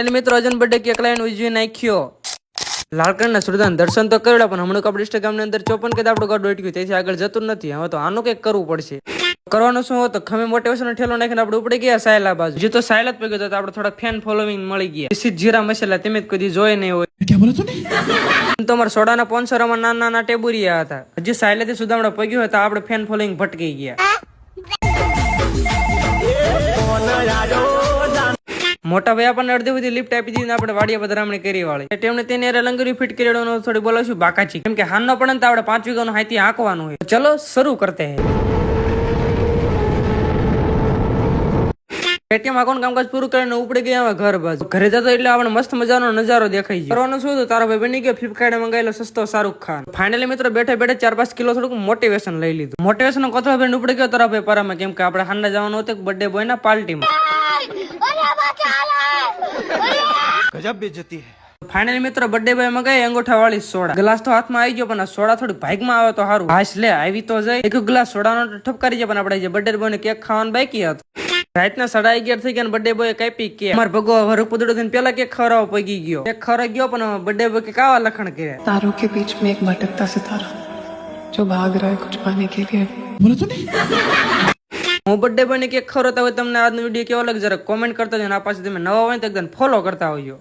અને મિત્રો અજન birthday cake line ઉજવી નાખ્યો. લાલ કલરના સુરદાન દર્શન તો કરેલા પણ હમણાં આપણે ઇન્સ્ટાગ્રામની અંદર ચોપન કે આપણું ગાડું અટક્યું તેથી આગળ જતું નથી. હવે તો આનું કંઈક કરવું પડશે. કરવાનું શું હતું ખમે મોટિવેશન ઠેલો નાખીને આપણે ઉપડી ગયા સાયલા બાજુ. જે તો સાયલ જ પગ્યો તો આપણે થોડા ફેન ફોલોઈંગ મળી ગયા. સીધ જીરા મસાલા તમે જ કદી જોઈ નહીં હોય. ક્યાં બોલો તું તમારા સોડાના પોન્સરોમાં નાના નાના ટેબુરિયા હતા. હજી સાયલેથી સુદામડા પગ્યો હતા આપણે ફેન ફોલોઈંગ ભટકી ગયા. મોટા ભાઈ આપણને અડધી બધી લિફ્ટ આપી દીધી આપણે વાડિયા પધરામણી કરી વાળી. તેમણે તેને લંગરી ફિટ કરી થોડી બોલાવશું બાકાચી કેમ કે હાનનો ને આપણે પાંચ વીઘાનું હાથી હાંકવાનું હોય. ચલો શરૂ કરતે હે. પેટીએમ અકાઉન્ટ કામકાજ પૂરું કરીને ઉપડી ગયા હવે ઘર ઘરે જતો એટલે આપણે મસ્ત મજાનો નજારો દેખાઈ કરવાનું શું હતું? તારો ભાઈ બની ગયો ફ્લિપકાર્ટે મંગાવેલો સસ્તો શાહરુખ ખાન. ફાઇનલી મિત્રો બેઠે બેઠે ચાર પાંચ કિલો થોડુંક મોટિવેશન લઈ લીધું. મોટિવેશન કોથળા ભાઈ ઉપડી ગયો તારા ભાઈ પરામાં. કેમ કે આપણે હાંડા જવાનું હતું બર્થડે બોય ના પાર્ટીમાં ગજબ બેજતી ફાઇનલી મિત્રો બર્થડે બોયમાં ગઈ અંગૂઠા વાળી સોડા. ગ્લાસ તો હાથમાં આવી ગયો પણ સોડા થોડુંક ભાઈકમાં આવે તો સારું. હાશ લે આવી તો જાય. એક ગ્લાસ સોડાનો ઠપકારી જાય પણ આપણે જે બર્થડે બોય ને કેક ખાવાનું બાકી હતું. રાતના સાડા અગિયાર થઈ ગયા બર્થડે બોય કઈ પી કે. અમાર ભગો હરુ પુદડો થઈને પેલા કે ખરાવ પગી ગયો. કે ખરા ગયો પણ બર્થડે બોય કે કાવા લખણ કર્યા તારો કે બીચ મેં એક ભટકતા સિતારા જો ભાગ રહા કુછ પાને કે. લીએ બોલે તો નહીં? હું બર્થડે બોય કે કેક ખરો હોય તમને આજનો વીડિયો કેવો લાગે? જરા કોમેન્ટ કરતા જો અને આ પાછું તમે નવા હોય તો એકદમ ફોલો કરતા હોજો.